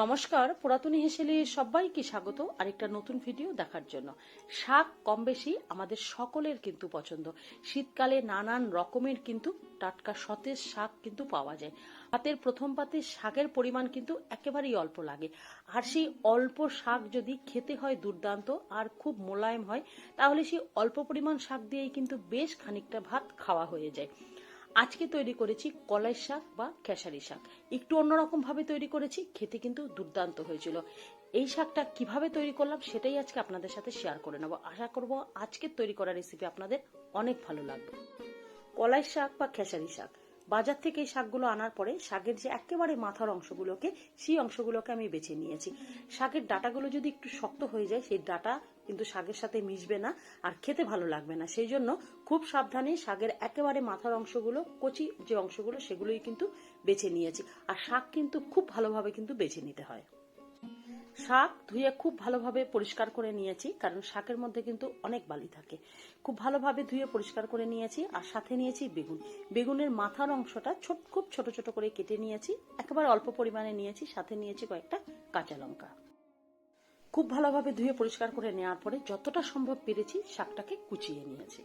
নমস্কার, পুরাতনী হেসেলি সবাইকে স্বাগত। আরেকটা নতুন ভিডিও দেখার জন্য। শাক কম বেশি আমাদের সকলের কিন্তু পছন্দ। শীতকালে নানান রকমের কিন্তু টাটকা সতেজ শাক কিন্তু পাওয়া যায়। পাতের প্রথম পাতে শাকের পরিমাণ কিন্তু একেবারেই অল্প লাগে। আর সেই অল্প শাক যদি খেতে হয় দুর্দান্ত আর খুব মোলায়েম হয়, তাহলে সেই অল্প পরিমাণ শাক দিয়েই কিন্তু বেশ খানিকটা ভাত খাওয়া হয়ে যায়। আজকে তৈরি করেছি কলাই শাক বা খেসারি শাক। একটু অন্যরকম ভাবে তৈরি করেছি, খেতে কিন্তু দুর্দান্ত হয়েছিল। এই শাকটা কীভাবে তৈরি করলাম সেটাই আজকে আপনাদের সাথে শেয়ার করে নেব। আশা করব আজকের তৈরি করা রেসিপি আপনাদের অনেক ভালো লাগবে। কলাই শাক বা খেসারি শাক। বাজার থেকে এই শাকগুলো আনার পরে শাকের যে একেবারে মাথার অংশগুলোকে, সেই অংশগুলোকে আমি বেছে নিয়েছি। শাকের ডাটাগুলো যদি একটু শক্ত হয়ে যায়, সেই ডাটা কিন্তু শাকের সাথে মিশবে না আর খেতে ভালো লাগবে না। সেই জন্য খুব সাবধানে শাকের একেবারে মাথার অংশগুলো, কচি যে অংশগুলো, সেগুলোই কিন্তু বেছে নিয়েছি। আর শাক কিন্তু খুব ভালোভাবে কিন্তু বেছে নিতে হয়। শাক ধুয়ে খুব ভালোভাবে পরিষ্কার করে নিয়েছি, কারণ শাকের মধ্যে কিন্তু অনেক বালি থাকে। খুব ভালোভাবে ধুয়ে পরিষ্কার করে নিয়েছি, আর সাথে নিয়েছি বেগুন। বেগুনের মাথার অংশটা ছোট, খুব ছোট ছোট করে কেটে নিয়েছি, একেবারে অল্প পরিমাণে নিয়েছি, সাথে নিয়েছি কয়েকটা কাঁচা লঙ্কা। খুব ভালোভাবে ধুয়ে পরিষ্কার করে নেওয়ার পরে যতটা সম্ভব পেরেছি শাকটাকে কুচিয়ে নিয়েছি।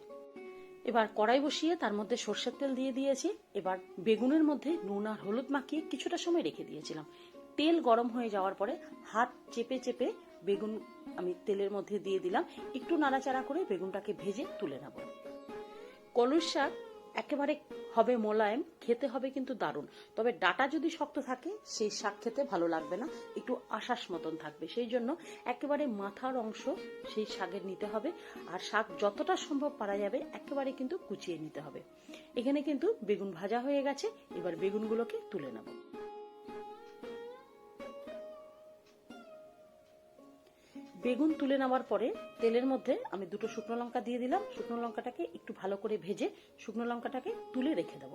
এবার কড়াই বসিয়ে তার মধ্যে সর্ষের তেল দিয়ে দিয়েছি। এবার বেগুনের মধ্যে নুন আর হলুদ মাখিয়ে কিছুটা সময় রেখে দিয়েছিলাম। তেল গরম হয়ে যাওয়ার পরে হাত চেপে চেপে বেগুন আমি তেলের মধ্যে দিয়ে দিলাম। একটু নাড়াচাড়া করে বেগুনটাকে ভেজে তুলে নেব। কলুর শাক একেবারে হবে মোলায়েম, খেতে হবে কিন্তু দারুণ। তবে ডাটা যদি শক্ত থাকে, সেই শাক খেতে ভালো লাগবে না, একটু আশাস মতন থাকবে। সেই জন্য একেবারে মাথার অংশ সেই শাকের নিতে হবে, আর শাক যতটা সম্ভব পারা যাবে, একেবারে কিন্তু কুচিয়ে নিতে হবে। এখানে কিন্তু বেগুন ভাজা হয়ে গেছে, এবার বেগুনগুলোকে তুলে নেব। বেগুন তুলে নেওয়ার পরে তেলের মধ্যে আমি দুটো শুকনো লঙ্কা দিয়ে দিলাম। শুকনো লঙ্কাটাকে একটু ভালো করে ভেজে শুকনো লঙ্কাটাকে তুলে রেখে দেব।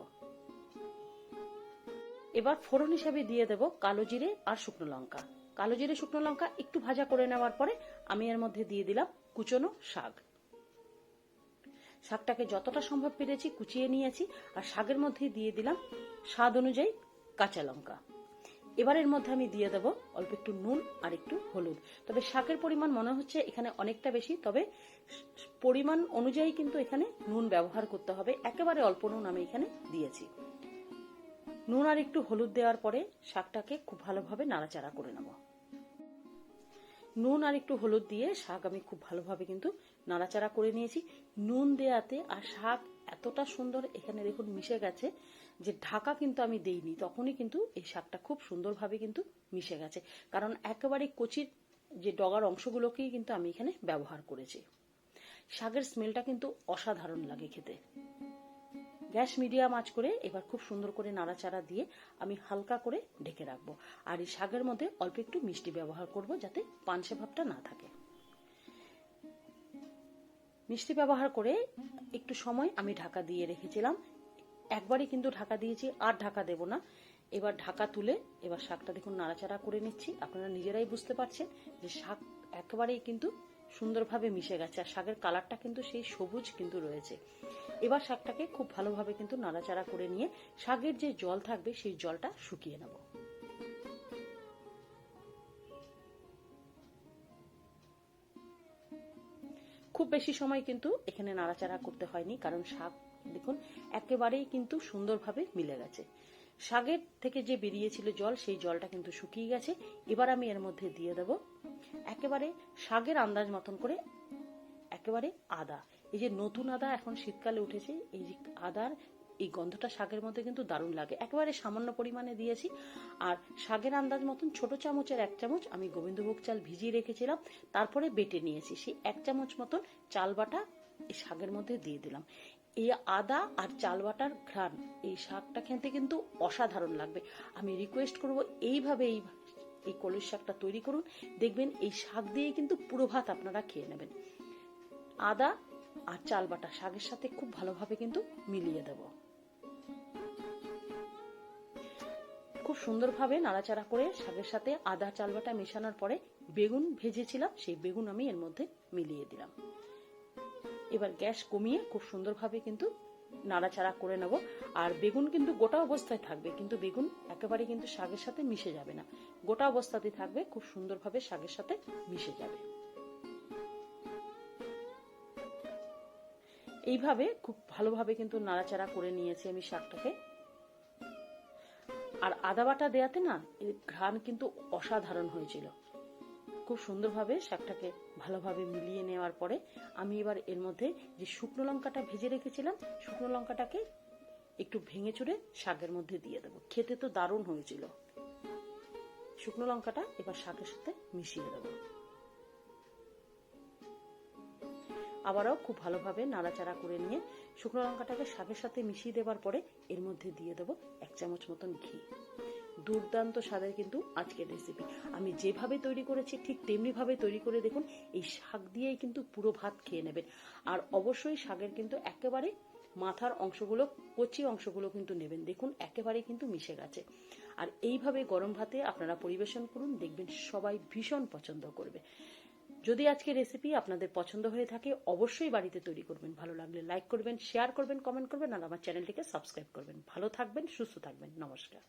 এবার ফোড়ন হিসাবে দিয়ে দেব কালো জিরে আর শুকনো লঙ্কা। কালো জিরে, শুকনো লঙ্কা একটু ভাজা করে নেওয়ার পরে আমি এর মধ্যে দিয়ে দিলাম কুচনো শাক। শাকটাকে যতটা সম্ভব পেরেছি কুচিয়ে নিয়েছি, আর শাকের মধ্যে দিয়ে দিলাম স্বাদ অনুযায়ী কাঁচা লঙ্কা। এবার এর মধ্যে আমি দিয়ে দেবো অল্প একটু নুন আর একটু হলুদ। তবে শাকের পরিমাণ মনে হচ্ছে এখানে অনেকটা বেশি, তবে পরিমাণ অনুযায়ী কিন্তু এখানে নুন ব্যবহার করতে হবে। একেবারে অল্প নুন আমি এখানে দিয়েছি। নুন আর একটু হলুদ দেওয়ার পরে শাকটাকে খুব ভালোভাবে নাড়াচাড়া করে নেব। নুন আর একটু হলুদ দিয়ে শাক আমি খুব ভালোভাবে কিন্তু নাড়াচাড়া করে নিয়েছি। নুন দেয়াতে আর শাক এতটা সুন্দর এখানে দেখুন মিশে গেছে যে ঢাকা কিন্তু আমি দেইনি, তখনই কিন্তু এই শাকটা খুব সুন্দরভাবে কিন্তু মিশে গেছে। কারণ একেবারে কচির যে ডগার অংশগুলোকেই কিন্তু আমি এখানে ব্যবহার করেছি। শাকের স্মেলটা কিন্তু অসাধারণ লাগে খেতে। গ্যাস মিডিয়াম আঁচ করে এবার খুব সুন্দর করে নাড়াচাড়া দিয়ে আমি হালকা করে ঢেকে রাখব। আর এই শাকের মধ্যে অল্প একটু মিষ্টি ব্যবহার করব যাতে পানসে ভাবটা না থাকে। মিষ্টি ব্যবহার করে একটু সময় আমি ঢাকা দিয়ে রেখেছিলাম। একবারই কিন্তু ঢাকা দিয়েছি, আর ঢাকা দেব না। এবার ঢাকা তুলে এবার শাকটা দেখুন নাড়াচাড়া করে নিচ্ছি। আপনারা নিজেরাই বুঝতে পারছেন যে শাক একেবারেই কিন্তু সুন্দরভাবে মিশে গেছে, আর শাকের কালারটা কিন্তু সেই সবুজ কিন্তু রয়েছে। এবার শাকটাকে খুব ভালোভাবে কিন্তু নাড়াচাড়া করে নিয়ে শাকের যে জল থাকবে সেই জলটা শুকিয়ে নেব। খুব বেশি সময় কিন্তু এখানে নাড়াচাড়া করতে হয়নি, কারণ শাক, দেখুন, একেবারেই কিন্তু সুন্দরভাবে মিলে গেছে। শাকের থেকে যে বেরিয়েছিল জল, সেই জলটা কিন্তু শুকিয়ে গেছে। এবার আমি এর মধ্যে দিয়ে দেব একেবারে শাকের আন্দাজ মতন করে, একেবারে আদা। এই যে নতুন আদা এখন শীতকালে উঠেছে, এই যে আদার এই গন্ধটা শাকের মধ্যে কিন্তু দারুণ লাগে। একেবারে সামান্য পরিমাণে দিয়েছি। আর শাকের আন্দাজ মতন ছোট চামচের এক চামচ আমি গোবিন্দভোগ চাল ভিজিয়ে রেখেছিলাম। তারপরে বেটে নিয়েছি। সেই এক চামচ মতন চাল বাটা এই শাকের মধ্যে দিয়ে দিলাম। এই আদা আর চাল বাটার ঘ্রাণ এই শাকটা খেতে কিন্তু অসাধারণ লাগবে। আমি রিকোয়েস্ট করব এইভাবে এই এই কলস শাকটা তৈরি করুন। দেখবেন এই শাক দিয়ে কিন্তু পুরো ভাত আপনারা খেয়ে নেবেন। আদা আর চাল বাটা শাকের সাথে খুব ভালোভাবে কিন্তু মিলিয়ে দেব। খুব সুন্দরভাবে নাড়াচাড়া করে শাকের সাথে আদা চাল বাটা মেশানোর পরে বেগুন ভেজেছিলাম, সেই বেগুন আমি এর মধ্যে মিলিয়ে দিলাম। এবার গ্যাস কমিয়ে খুব সুন্দরভাবে কিন্তু নাড়াচাড়া করে নেব। আর বেগুন কিন্তু গোটা অবস্থায় থাকবে, কিন্তু বেগুন একেবারে কিন্তু শাকের সাথে মিশে যাবে না। গোটা অবস্থাতেই থাকবে, খুব সুন্দরভাবে শাকের সাথে মিশে যাবে। এইভাবে খুব ভালোভাবে কিন্তু নাড়াচাড়া করে নিয়েছি আমি শাকটাকে। আর আদা বাটা দেয়াতে না এর ঘ্রাণ কিন্তু অসাধারণ হয়েছিল। খুব সুন্দরভাবে শাকটাকে ভালোভাবে মিলিয়ে নেওয়ার পরে আমি এবার এর মধ্যে যে শুকনো লঙ্কাটা ভেজে রেখেছিলাম, শুকনো লঙ্কাটাকে একটু ভেঙে চুড়ে শাকের মধ্যে দিয়ে দেবো। খেতে তো দারুণ হয়েছিল। শুকনো লঙ্কাটা এবার শাকের সাথে মিশিয়ে দেবো। আবারও খুব ভালোভাবে নাড়াচাড়া করে নিয়ে শুকনো লঙ্কাটাকে শাকের সাথে মিশিয়ে দেওয়ার পরে এর মধ্যে দিয়ে দেবো এক চামচ মতন ঘি। দুর্দান্ত স্বাদের কিন্তু আজকের রেসিপি আমি যেভাবে তৈরি করেছি, ঠিক তেমনিভাবে তৈরি করে দেখুন, এই শাক দিয়েই কিন্তু পুরো ভাত খেয়ে নেবেন। আর অবশ্যই শাকের কিন্তু একেবারে মাথার অংশগুলো, কচি অংশগুলো কিন্তু নেবেন। দেখুন একেবারে কিন্তু মিশে গেছে। আর এইভাবে গরম ভাতে আপনারা পরিবেশন করুন, দেখবেন সবাই ভীষণ পছন্দ করবে। যদি আজকে রেসিপি আপনাদের পছন্দ হয়ে থাকে, অবশ্যই বাড়িতে তৈরি করবেন। ভালো লাগলে লাইক করবেন শেয়ার করবেন কমেন্ট করবেন, আর আমার চ্যানেলটিকে সাবস্ক্রাইব করবেন। ভালো থাকবেন, সুস্থ থাকবেন। নমস্কার।